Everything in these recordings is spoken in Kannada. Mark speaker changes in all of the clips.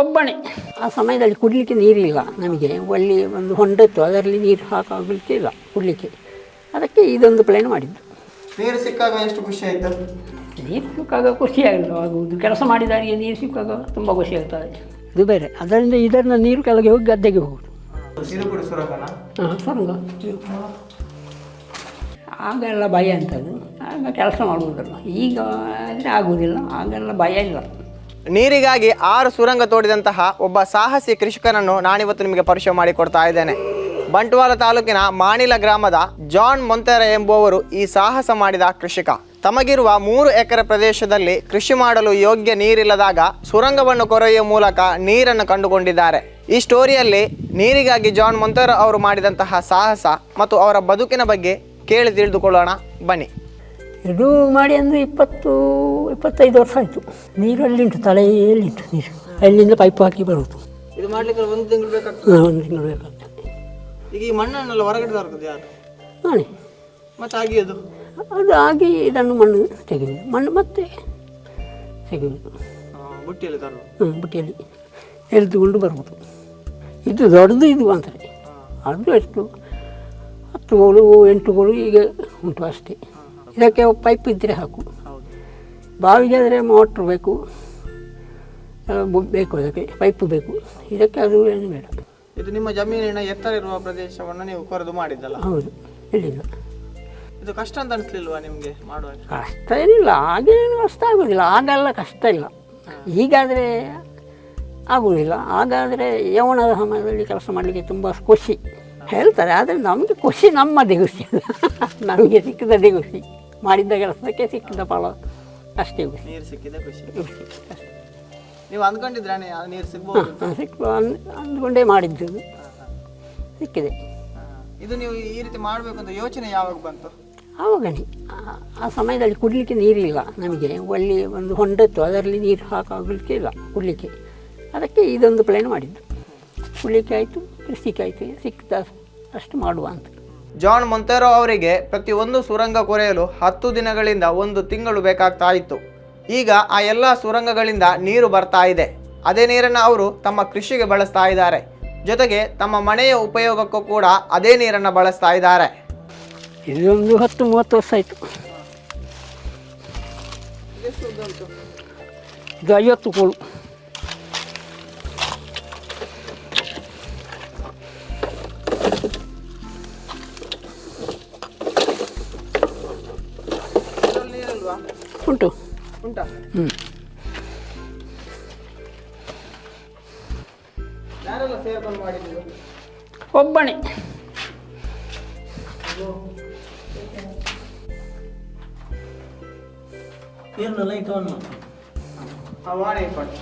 Speaker 1: ಒಬ್ಬನೇ ಆ ಸಮಯದಲ್ಲಿ ಕುಡಲಿಕ್ಕೆ ನೀರಿಲ್ಲ ನಮಗೆ. ಒಳ್ಳೆ ಒಂದು ಹೊಂಡ ಇತ್ತು ಅದರಲ್ಲಿ ನೀರು ಹಾಕಾಗಲಿಕ್ಕೆ ಇಲ್ಲ ಕುಡಲಿಕ್ಕೆ. ಅದಕ್ಕೆ ಇದೊಂದು ಪ್ಲ್ಯಾನ್ ಮಾಡಿದ್ದು.
Speaker 2: ನೀರು ಸಿಕ್ಕಾಗ ಎಷ್ಟು ಖುಷಿ ಆಯಿತು?
Speaker 1: ನೀರು ಸಿಕ್ಕಾಗ ಖುಷಿಯಾಗಿತ್ತು ಆಗುವುದು. ಕೆಲಸ ಮಾಡಿದವರಿಗೆ ನೀರು ಸಿಕ್ಕಾಗ ತುಂಬ ಖುಷಿ ಆಗ್ತದೆ. ಇದು ಬೇರೆ. ಅದರಿಂದ ಇದರಿಂದ ನೀರು ಕೆಳಗೆ ಹೋಗಿ ಗದ್ದೆಗೆ ಹೋಗುದು ಹಾಂ ಸುರಂಗ. ಆಗೆಲ್ಲ ಭಯ ಅಂತದ್ದು. ಆಗ ಕೆಲಸ ಮಾಡುವುದಿಲ್ಲ ಈಗ ಆದರೆ ಆಗುವುದಿಲ್ಲ ಆಗೆಲ್ಲ ಭಯ ಇಲ್ಲ.
Speaker 2: ನೀರಿಗಾಗಿ ಆರು ಸುರಂಗ ತೋಡಿದಂತಹ ಒಬ್ಬ ಸಾಹಸಿ ಕೃಷಿಕನನ್ನು ನಾನಿವತ್ತು ನಿಮಗೆ ಪರಿಚಯ ಮಾಡಿಕೊಡ್ತಾ ಇದ್ದೇನೆ. ಬಂಟ್ವಾಳ ತಾಲೂಕಿನ ಮಾಣಿಲ ಗ್ರಾಮದ ಜಾನ್ ಮೊಂತೆರ ಎಂಬುವವರು ಈ ಸಾಹಸ ಮಾಡಿದ ಕೃಷಿಕ. ತಮಗಿರುವ ಮೂರು ಎಕರೆ ಪ್ರದೇಶದಲ್ಲಿ ಕೃಷಿ ಮಾಡಲು ಯೋಗ್ಯ ನೀರಿಲ್ಲದಾಗ ಸುರಂಗವನ್ನು ಕೊರೆಯುವ ಮೂಲಕ ನೀರನ್ನು ಕಂಡುಕೊಂಡಿದ್ದಾರೆ. ಈ ಸ್ಟೋರಿಯಲ್ಲಿ ನೀರಿಗಾಗಿ ಜಾನ್ ಮೊಂತೆರ ಅವರು ಮಾಡಿದಂತಹ ಸಾಹಸ ಮತ್ತು ಅವರ ಬದುಕಿನ ಬಗ್ಗೆ ಕೇಳಿ ತಿಳಿದುಕೊಳ್ಳೋಣ. ಬನ್ನಿ.
Speaker 1: ಇದು ಮಾಡಿ ಅಂದರೆ ಇಪ್ಪತ್ತು ಇಪ್ಪತ್ತೈದು ವರ್ಷ ಆಯಿತು. ನೀರು ತಲೆಯಲ್ಲಿ ಉಂಟು ನೀರು. ಅಲ್ಲಿಂದ ಪೈಪ್ ಹಾಕಿ ಬರುವುದು.
Speaker 2: ಇದು ಮಾಡ್ಲಿಕ್ಕೆ ಒಂದು ತಿಂಗಳು ಬೇಕಾಗ್ತದೆ?
Speaker 1: ಹಾಂ, ಒಂದು ತಿಂಗಳು ಬೇಕಾಗ್ತದೆ.
Speaker 2: ಈಗ ಈ ಮಣ್ಣನ್ನೆಲ್ಲ ಹೊರಗಡೆ ತರ್ತದೆ ಯಾರು?
Speaker 1: ನಾನೇ.
Speaker 2: ಮತ್ತೆ ಆಗಿಯೋದು?
Speaker 1: ಅದು ಆಗಿ ಇದನ್ನು ಮಣ್ಣು ತೆಗೆಯುವುದು. ಮಣ್ಣು ಮತ್ತೆ ತೆಗೆಯುವುದು.
Speaker 2: ಬುಟ್ಟಿಯಲ್ಲಿ ತರೋದು
Speaker 1: ಹ್ಞೂ ಬುಟ್ಟಿಯಲ್ಲಿ ಎಳೆದುಕೊಂಡು ಬರ್ಬೋದು ಇದು ದೊಡ್ಡದು ಇದು ಅಂತಾರೆ ಅದು ಎಷ್ಟು? ಹತ್ತು ಗೋಳು ಎಂಟು ಗೋಳು ಈಗ ಉಂಟು ಅಷ್ಟೇ. ಇದಕ್ಕೆ ಪೈಪ್ ಇದ್ದರೆ ಹಾಕು. ಬಾವಿಗೆ ಆದರೆ ಮೋಟ್ರ್ ಬೇಕು. ಬೇಕು ಅದಕ್ಕೆ ಪೈಪ್ ಬೇಕು. ಇದಕ್ಕೆ ಅದು ಏನು ಬೇಡ.
Speaker 2: ಇದು ನಿಮ್ಮ ಜಮೀನಿನ ಎತ್ತರ ಇರುವ ಪ್ರದೇಶವನ್ನು ನೀವು ಕೊರೆದು ಮಾಡಿದ್ದಲ್ಲ?
Speaker 1: ಹೌದು ಇಲ್ಲಿಲ್ಲ
Speaker 2: ಇದು ಕಷ್ಟ ಅಂತ ಅನಿಸ್ಲಿಲ್ವಾ ನಿಮಗೆ ಮಾಡುವಾಗ?
Speaker 1: ಕಷ್ಟ ಏನಿಲ್ಲ ಆಗೇನು ಕಷ್ಟ ಆಗೋದಿಲ್ಲ. ಆಗೆಲ್ಲ ಕಷ್ಟ ಇಲ್ಲ. ಈಗಾದರೆ ಆಗುವುದಿಲ್ಲ ಹಾಗಾದರೆ ಯವನದ ಸಮಯದಲ್ಲಿ ಕೆಲಸ ಮಾಡಲಿಕ್ಕೆ ತುಂಬ ಖುಷಿ. ಹೇಳ್ತಾರೆ ಆದರೆ ನಮಗೆ ಖುಷಿ ನಮ್ಮ ಖುಷಿ ನಮಗೆ ಸಿಕ್ಕಿದ ಖುಷಿ ಮಾಡಿದ್ದ ಕೆಲಸಕ್ಕೆ ಸಿಕ್ಕಿದ ಫಲ ಅಷ್ಟೇ ಖುಷಿ.
Speaker 2: ನೀರು ಸಿಕ್ಕಿದೆ ಖುಷಿ. ನೀವು ಅಂದ್ಕೊಂಡಿದ್ರೆ ನೀರು ಸಿಗ್ಬೋದು
Speaker 1: ಸಿಕ್ಕು ಅಂದ್ಕೊಂಡೇ ಮಾಡಿದ್ದು. ಸಿಕ್ಕಿದೆ.
Speaker 2: ಇದು ನೀವು ಈ ರೀತಿ ಮಾಡಬೇಕು ಅಂತ ಯೋಚನೆ ಯಾವಾಗ ಬಂತು?
Speaker 1: ಆವಾಗನೇ ಆ- ಆ ಸಮಯದಲ್ಲಿ ಕುಡಲಿಕ್ಕೆ ನೀರಿಲ್ಲ ನಮಗೆ. ಒಳ್ಳೆ ಒಂದು ಹೊಂಡತ್ತು ಅದರಲ್ಲಿ ನೀರು ಹಾಕಾಗಲಿಕ್ಕೆ ಇಲ್ಲ ಕುಡಲಿಕ್ಕೆ. ಅದಕ್ಕೆ ಇದೊಂದು ಪ್ಲ್ಯಾನ್ ಮಾಡಿದ್ದು. ಕುಡಲಿಕ್ಕೆ ಆಯಿತು. ಆಯಿತು ಸಿಕ್ಕಿದ ಅಷ್ಟು ಮಾಡುವ ಅಂತ.
Speaker 2: ಜಾನ್ ಮೊಂತೆರೋ ಅವರಿಗೆ ಪ್ರತಿಯೊಂದು ಸುರಂಗ ಕೊರೆಯಲು ಹತ್ತು ದಿನಗಳಿಂದ ಒಂದು ತಿಂಗಳು ಬೇಕಾಗ್ತಾ ಇತ್ತು. ಈಗ ಆ ಎಲ್ಲ ಸುರಂಗಗಳಿಂದ ನೀರು ಬರ್ತಾ ಇದೆ. ಅದೇ ನೀರನ್ನು ಅವರು ತಮ್ಮ ಕೃಷಿಗೆ ಬಳಸ್ತಾ ಇದ್ದಾರೆ. ಜೊತೆಗೆ ತಮ್ಮ ಮನೆಯ ಉಪಯೋಗಕ್ಕೂ ಕೂಡ ಅದೇ ನೀರನ್ನು ಬಳಸ್ತಾ ಇದ್ದಾರೆ.
Speaker 1: ಇದೊಂದು ಹತ್ತು ಮೂವತ್ತು ವರ್ಷ ಆಯಿತು. ಇದು ಐವತ್ತು ಕೋಳು. ಉಂಟು
Speaker 2: ಉಂಟಾ
Speaker 1: ಹ್ಞೂ
Speaker 2: ಒಬ್ಬಣೆ ಏನು ಲೈಟ್
Speaker 1: ಒಬ್ಬನೇ
Speaker 2: ಮಾಡಿ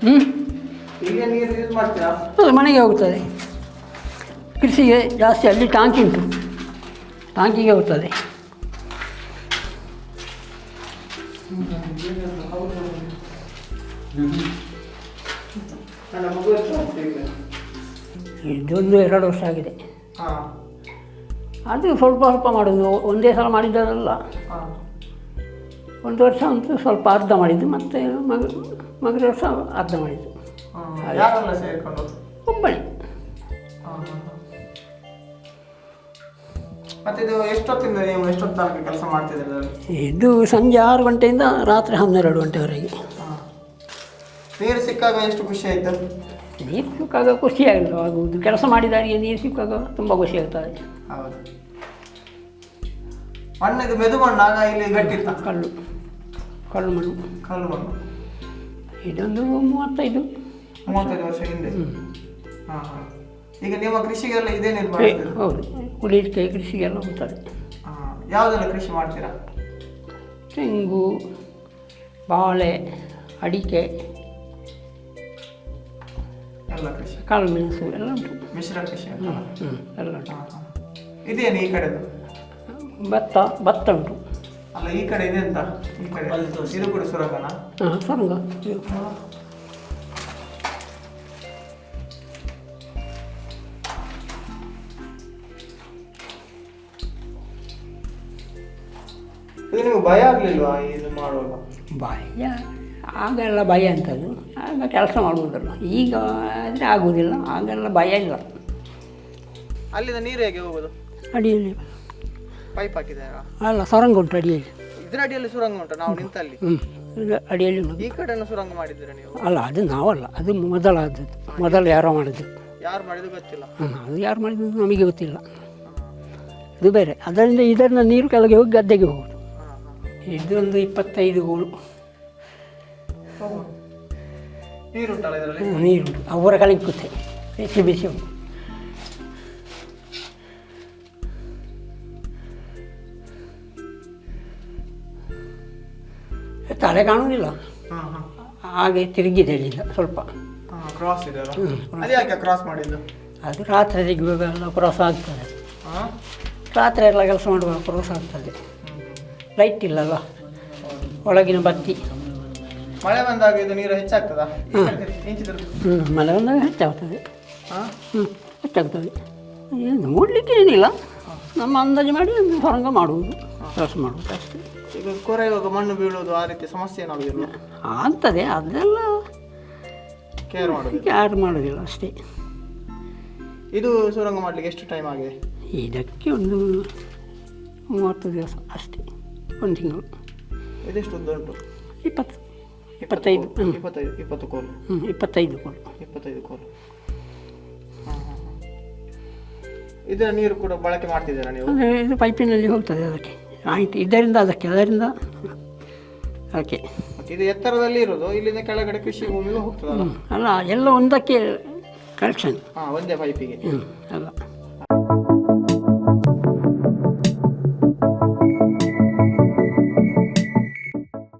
Speaker 1: ಹ್ಞೂ ಮನೆಗೆ ಹೋಗ್ತದೆ. ಕೃಷಿಗೆ ಜಾಸ್ತಿ ಅಲ್ಲಿ ಟಾಂಕಿ ಉಂಟು. ಟಾಂಕಿಗೆ ಹೋಗ್ತದೆ. ಇದೊಂದು ಎರಡು ವರ್ಷ ಆಗಿದೆ. ಅದು ಸ್ವಲ್ಪ ಸ್ವಲ್ಪ ಮಾಡೋದು. ಒಂದೇ ಸಲ ಮಾಡಿದ್ದಲ್ಲ.
Speaker 2: ಹಾಂ.
Speaker 1: ಒಂದು ವರ್ಷ ಅಂತೂ ಸ್ವಲ್ಪ ಅರ್ಧ ಮಾಡಿದ್ದು. ಮತ್ತೆ ಮಗ ಮಗನ ವರ್ಷ ಅರ್ಧ ಮಾಡಿದ್ದು.
Speaker 2: ಯಾರೆಲ್ಲ ಸೇರ್ಕೊಂಡು
Speaker 1: ಒಬ್ಬನೇ
Speaker 2: ಮತ್ತೆ ಇದು ಎಷ್ಟೊತ್ತಿಂದ ನೀವು ಎಷ್ಟೊತ್ತು ತನಕ ಕೆಲಸ ಮಾಡ್ತಿದ್ದೀರಿ
Speaker 1: ಇದು ಸಂಜೆ ಆರು ಗಂಟೆಯಿಂದ ರಾತ್ರಿ ಹನ್ನೆರಡು ಗಂಟೆವರೆಗೆ.
Speaker 2: ನೀರು ಸಿಕ್ಕಾಗ ಎಷ್ಟು ಖುಷಿ ಆಯ್ತು?
Speaker 1: ನೀರು ಸಿಕ್ಕಾಗ ಖುಷಿಯಾಗಲ್ಲ ಆಗುವುದು ಕೆಲಸ ಮಾಡಿದವರಿಗೆ ನೀರು ಸಿಕ್ಕಾಗ ತುಂಬ ಖುಷಿ ಆಗ್ತದೆ.
Speaker 2: ಹೌದು. ಇದು ಮೆದು ಆಗ ಇಲ್ಲಿ ಗಟ್ಟಿ
Speaker 1: ಕಲ್ಲು. ಕಲ್ಲು ಮಣ್ಣು
Speaker 2: ಕಲ್ಲು ಮಣ್ಣು
Speaker 1: ಇದೊಂದು ಮೂವತ್ತೈದು.
Speaker 2: ಮೂವತ್ತೈದು ವರ್ಷ ಹಿಂದೆ. ಹಾಂ ಹಾಂ. ಈಗ ನಿಮ್ಮ ಕೃಷಿಗೆಲ್ಲ ಇದೇ ನಿರ್ಮಾಣ
Speaker 1: ಹೌದು. ಕುಡಿಲಿಕ್ಕೆ ಕೃಷಿಗೆಲ್ಲ
Speaker 2: ಹೋಗ್ತಾರೆ ಯಾವುದೆಲ್ಲ ಕೃಷಿ ಮಾಡ್ತೀರಾ?
Speaker 1: ತೆಂಗು ಬಾಳೆ ಅಡಿಕೆ
Speaker 2: ಎಲ್ಲ ಕೃಷಿ.
Speaker 1: ಕಾಳು ಮೆಣಸು ಎಲ್ಲ ಉಂಟು.
Speaker 2: ಮಿಶ್ರ ಕೃಷಿ
Speaker 1: ಎಲ್ಲ ಉಂಟು.
Speaker 2: ಇದೇನು ಈ ಕಡೆದು?
Speaker 1: ಭತ್ತ ಭತ್ತ ಉಂಟು.
Speaker 2: ಅಲ್ಲ ಈ ಕಡೆ ಇದೆ ಅಂತ ಈ ಕಡೆ. ಇದು ಕೂಡ ಸುರಂಗನ?
Speaker 1: ಹಾಂ ಸುರಂಗ.
Speaker 2: ಇದು ನಿಮ್ಗೆ ಭಯ ಆಗಲಿಲ್ವಾ ಇದು ಮಾಡುವಾಗ?
Speaker 1: ಭಯ. ಆಗೆಲ್ಲ ಭಯ ಅಂತದ್ದು ಆಗ ಕೆಲಸ ಮಾಡುವುದಿಲ್ಲ ಈಗ ಆದರೆ ಆಗುವುದಿಲ್ಲ ಆಗೆಲ್ಲ ಭಯ ಇಲ್ಲ.
Speaker 2: ಅಲ್ಲಿಂದ ನೀರು ಹೇಗೆ ಹೋಗೋದು?
Speaker 1: ಅಡಿಯಲ್ಲಿ.
Speaker 2: ಪೈಪ್ ಹಾಕಿದಾರಾ?
Speaker 1: ಅಲ್ಲ ಸೊರಂಗ ಉಂಟು ಅಡಿಯಲ್ಲಿ
Speaker 2: ಇದರ ಅಡಿಯಲ್ಲಿ ಸುರಂಗ ಉಂಟು ನಾವು ನಿಂತಲ್ಲಿ?
Speaker 1: ಹ್ಞೂ ಅಡಿಯಲ್ಲಿ ಉಂಟು.
Speaker 2: ಈ ಕಡೆನೂ ಸುರಂಗ ಮಾಡಿದ್ದೀರಾ ನೀವು?
Speaker 1: ಅಲ್ಲ ಅದು ನಾವಲ್ಲ ಅದು ಮೊದಲಾದದ್ದು. ಮೊದಲು ಯಾರೋ ಮಾಡಿದ್ದು.
Speaker 2: ಯಾರು ಮಾಡಿದ್ದು ಗೊತ್ತಿಲ್ಲ.
Speaker 1: ಹ್ಮ್, ಅದು ಯಾರು ಮಾಡಿದ್ದು ನಮಗೆ ಗೊತ್ತಿಲ್ಲ. ಇದು ಬೇರೆ. ಅದರಿಂದ ಇದರಿಂದ ನೀರು ಕೆಳಗೆ ಹೋಗಿ ಗದ್ದೆಗೆ ಹೋಗೋದು. ಇದೊಂದು ಇಪ್ಪತ್ತೈದು ಗೋಳು
Speaker 2: ನೀರು ಇದರಲ್ಲಿ?
Speaker 1: ನೀರುಂಟು. ಅವರ ಕಲಿಕ್ಕುತ್ತೆ ಬಿಸಿ ಬಿಸಿ ಉಂಟು ತಲೆ ಕಾಣುವುದಿಲ್ಲ. ಹಾಗೆ ತಿರುಗಿದೆ ಅಲ್ಲಿಂದ ಸ್ವಲ್ಪ.
Speaker 2: ಕ್ರಾಸ್ ಇದೆಯಲ್ಲ ಅದು ಕ್ರಾಸ್ ಮಾಡಿದ್ದು?
Speaker 1: ಅದು ರಾತ್ರಿ ತೆಗೆಯುವಾಗೆಲ್ಲ ಕ್ರಾಸ್ ಆಗ್ತದೆ. ರಾತ್ರಿ ಎಲ್ಲ ಕೆಲಸ ಮಾಡುವಾಗ ಕ್ರಾಸ್ ಆಗ್ತದೆ. ಲೈಟ್ ಇಲ್ಲಲ್ಲ ಒಳಗಿನ ಬತ್ತಿ.
Speaker 2: ಮಳೆ ಬಂದಾಗ ಇದು ನೀರು ಹೆಚ್ಚಾಗ್ತದಾ?
Speaker 1: ಹ್ಞೂ ಮಳೆ ಬಂದಾಗ ಹೆಚ್ಚಾಗ್ತದೆ. ಹ್ಞೂ ಹೆಚ್ಚಾಗ್ತದೆ. ಏನು ನೋಡಲಿಕ್ಕೆ ಏನಿಲ್ಲ. ನಮ್ಮ ಅಂದಾಜು ಮಾಡಿ ಒಂದು ಹೊರಂಗ ಮಾಡುವುದು. ಕೆಲಸ ಮಾಡುವುದು ಅಷ್ಟೇ.
Speaker 2: ಈಗ ಕೊರೆಯುವಾಗ ಮಣ್ಣು ಬೀಳೋದು ಆ ರೀತಿ ಸಮಸ್ಯೆ ಏನಾಗೋದಿಲ್ಲ?
Speaker 1: ಆಗ್ತದೆ ಅದೆಲ್ಲ
Speaker 2: ಕೇರ್ ಮಾಡೋದು
Speaker 1: ಯಾರು ಮಾಡೋದಿಲ್ಲ ಅಷ್ಟೇ.
Speaker 2: ಇದು ಸುರಂಗ ಮಾಡಲಿಕ್ಕೆ ಎಷ್ಟು ಟೈಮ್ ಆಗಿದೆ?
Speaker 1: ಇದಕ್ಕೆ ಒಂದು ಮೂವತ್ತು ದಿವಸ ಅಷ್ಟೇ ಒಂದು ತಿಂಗಳು.
Speaker 2: ಇದೆಷ್ಟು ಉದ್ದ ಉಂಟು?
Speaker 1: ಇಪ್ಪತ್ತು ಇಪ್ಪತ್ತೈದು
Speaker 2: ಇಪ್ಪತ್ತೈದು ಇಪ್ಪತ್ತು ಕೋಲು.
Speaker 1: ಹ್ಞೂ ಇಪ್ಪತ್ತೈದು ಕೋಲು.
Speaker 2: ಇಪ್ಪತ್ತೈದು ಕೋಲು. ಇದರ ನೀರು ಕೂಡ ಬಳಕೆ ಮಾಡ್ತಿದ್ದೀರಾ ನೀವು?
Speaker 1: ಇದು ಪೈಪಿನಲ್ಲಿ ಹೋಗ್ತದೆ ಅದಕ್ಕೆ. ಆಯ್ತು ಇದರಿಂದ ಅದಕ್ಕೆ ಅದರಿಂದ.
Speaker 2: ಓಕೆ ಇದು ಎತ್ತರದಲ್ಲಿ ಇರೋದು ಇಲ್ಲಿಂದ ಕೆಳಗಡೆ ಕೃಷಿ ಭೂಮಿಗೂ ಹೋಗ್ತದಲ್ಲ?
Speaker 1: ಅಲ್ಲ ಎಲ್ಲ ಒಂದಕ್ಕೆ ಕನೆಕ್ಷನ್
Speaker 2: ಹಾಂ ಒಂದೇ ಪೈಪಿಗೆ
Speaker 1: ಹ್ಞೂ ಅಲ್ಲ.